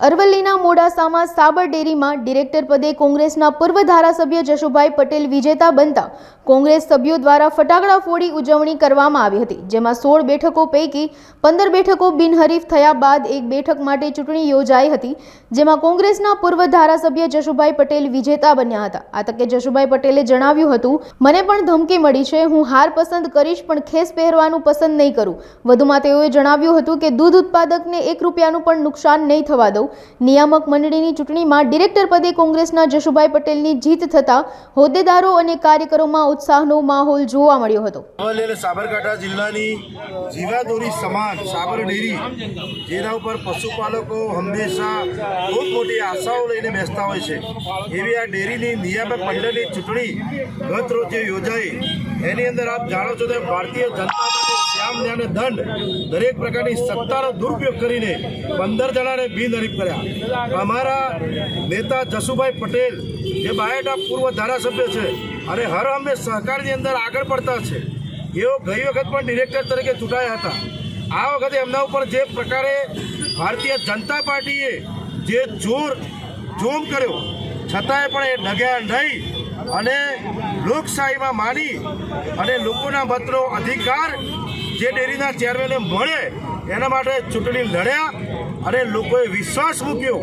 અરવલ્લીના મોડાસામાં સાબર ડેરીમાં ડિરેક્ટર પદે કોંગ્રેસના પૂર્વ ધારાસભ્ય જશુભાઈ પટેલ વિજેતા બનતા કોંગ્રેસ સભ્યો દ્વારા ફટાકડા ફોડી ઉજવણી કરવામાં આવી હતી, જેમાં સોળ બેઠકો પૈકી પંદર બેઠકો બિનહરીફ થયા બાદ એક બેઠક માટે ચૂંટણી યોજાઈ હતી, જેમાં કોંગ્રેસના પૂર્વ ધારાસભ્ય જશુભાઈ પટેલ વિજેતા બન્યા હતા. આ તકે જશુભાઈ પટેલે જણાવ્યું હતું, મને પણ ધમકી મળી છે, હું હાર પસંદ કરીશ, પણ ખેસ પહેરવાનું પસંદ નહીં કરું. વધુમાં તેઓએ જણાવ્યું હતું કે, દૂધ ઉત્પાદકને એક રૂપિયાનું પણ નુકસાન નહીં થવા દઉં. નિયામક મંડળીની ચૂંટણીમાં ડિરેક્ટર પદે કોંગ્રેસના જશુભાઈ પટેલની જીત થતાં હોદ્દેદારો અને કાર્યકરોમાં ઉત્સાહનો માહોલ જોવા મળ્યો હતો. સાબરકાંઠા જિલ્લાની જીવાદોરી સમાન સાબર ડેરી, જેના ઉપર પશુપાલકો હંમેશા ખૂબ મોટી આશાઓ લઈને બેસતા હોય છે. એવી આ ડેરીની નિયામક મંડળની ચૂંટણી ગત રોજે યોજાઈ, એની અંદર આપ જાણો છો કે ભારતીય જનતા પાર્ટી અને દંડ દરેક પ્રકારની સત્તાનો દુરુપયોગ કરીને પંદર જણાને બિનહરીફ કર્યા. અમારા નેતા જશુભાઈ પટેલ, જે બાયોટા પૂર્વ ધારાસભ્ય છે અને હર હંમેશ સહકારની અંદર આગળ પડતા છે, એઓ ગઈ વખત પણ ડિરેક્ટર તરીકે ચૂંટાયા હતા. આ વખતે એમના ઉપર જે પ્રકારે ભારતીય જનતા પાર્ટીએ જે જોર જોમ કર્યો, છતાંય પણ એ ડગ્યા નહીં અને લોકશાહીમાં માની અને લોકોના મતનો અધિકાર જે ડેરીના ચેરમેને મળે, એના માટે ચૂંટણી લડ્યા અને લોકોએ વિશ્વાસ મૂક્યો.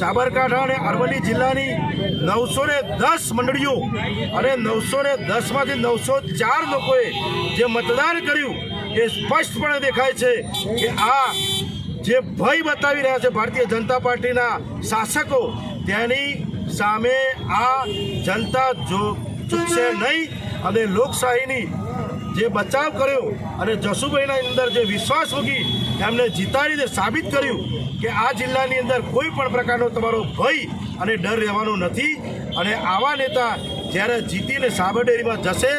સાબરકાંઠા અને અરવલ્લી જિલ્લાની નવસો ને દસ મંડળીઓ અને નવસો ને દસમાંથી નવસો ચાર લોકોએ જે મતદાન કર્યું, એ સ્પષ્ટપણે દેખાય છે કે આ જે ભય બતાવી રહ્યા છે ભારતીય જનતા પાર્ટીના શાસકો, તેની સામે આ જનતા જો ચૂકશે નહીં અને લોકશાહીની જે બચાવ કર્યો અને જસુભાઈના અંદર જે વિશ્વાસ મૂકી એમને જીતાડીને સાબિત કર્યું કે આ જિલ્લાની અંદર કોઈ પણ પ્રકારનો તમારો ભય અને ડર રહેવાનો નથી. અને આવા નેતા જ્યારે જીતીને સાબરડેરીમાં જશે,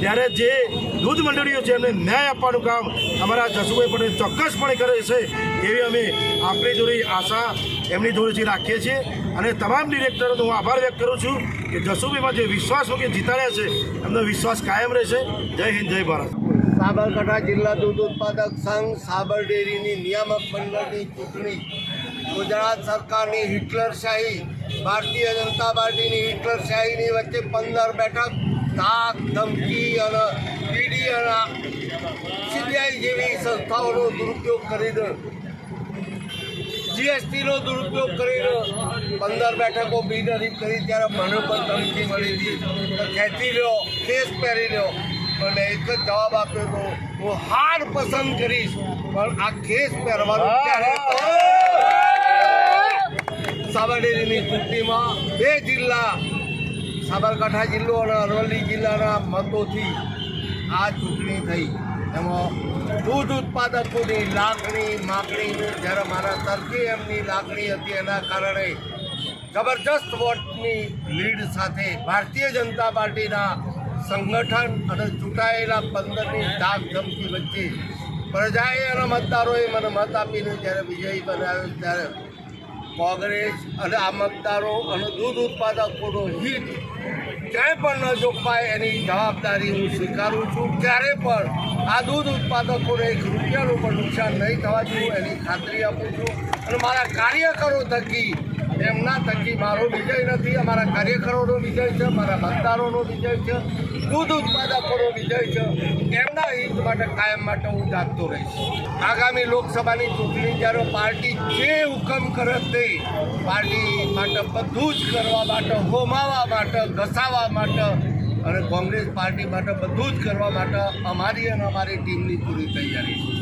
ત્યારે જે દૂધ મંડળીઓ છે એમને ન્યાય આપવાનું કામ અમારા જસુભાઈ પટેલ ચોક્કસપણે કરે છે, એવી અમે આપણી જોડે આશા, એમની જોડેથી રાખીએ છીએ. અને તમામ ડિરેક્ટરોનો હું આભાર વ્યક્ત કરું છું કે જસુબીમાં જે વિશ્વાસ મૂકી જીતાડ્યા છે, એમનો વિશ્વાસ કાયમ રહેશે. જય હિન્દ, જય ભારત. સાબરકાંઠા જિલ્લા દૂધ ઉત્પાદક સંઘ સાબર ડેરીની નિયામક મંડળની ચૂંટણી. ગુજરાત સરકારની હિટલરશાહી ભારતીય જનતા પાર્ટીની હિટલરશાહીની વચ્ચે પંદર બેઠક તાક ધમકી અને ઈડી અને સીબીઆઈ જેવી સંસ્થાઓનો દુરુપયોગ કરીને જીએસટીનો દુરુપયોગ કરીને પંદર બેઠકો બિનહરીફ કરી ત્યારે મને પણ ધમકી મળી હતી. ખેંચી લ્યો કેસ પહેરી લ્યો પણ એક જ જવાબ આપ્યો તો હું હાર પસંદ કરીશ પણ આ કેસ પહેરવાનું ક્યારે સાબરડેરીની ચૂંટણીમાં બે જિલ્લા સાબરકાંઠા જિલ્લો અને અરવલ્લી જિલ્લાના મતોથી આ ચૂંટણી થઈ. એમાં દૂધ ઉત્પાદકોની લાગણી, માગણી, જ્યારે મારા તરફી એમની લાગણી હતી એના કારણે જબરજસ્ત વોટની લીડ સાથે ભારતીય જનતા પાર્ટીના સંગઠન અને ચૂંટાયેલા પંદરની ધાક ધમકી વચ્ચે પ્રજાએ અને મતદારોએ મને મત આપીને જ્યારે વિજયી બનાવ્યો ત્યારે કોંગ્રેસ અને આ મતદારો અને દૂધ ઉત્પાદકોનો હિત ક્યાંય પણ ન જોખવાય એની જવાબદારી હું સ્વીકારું છું. ક્યારે પણ આ દૂધ ઉત્પાદકોને એક રૂપિયાનું પણ નુકસાન નહીં થવા જોઈએ એની ખાતરી આપું છું. અને મારા કાર્યકરો થકી એમના થકી મારો વિજય નથી, અમારા કાર્યકરોનો વિજય છે મારા મતદારોનો વિજય છે દૂધ ઉત્પાદકોનો વિજય છે. એમના હિત માટે કાયમ માટે હું જાગતો રહીશ. આગામી લોકસભાની ચૂંટણી જ્યારે પાર્ટી જે હુકમ કરે તે પાર્ટી માટે બધું જ કરવા માટે, હોમાવા માટે, ઘસાવા માટે અને કોંગ્રેસ પાર્ટી માટે બધું જ કરવા માટે અમારી અને અમારી ટીમની પૂરી તૈયારી છે.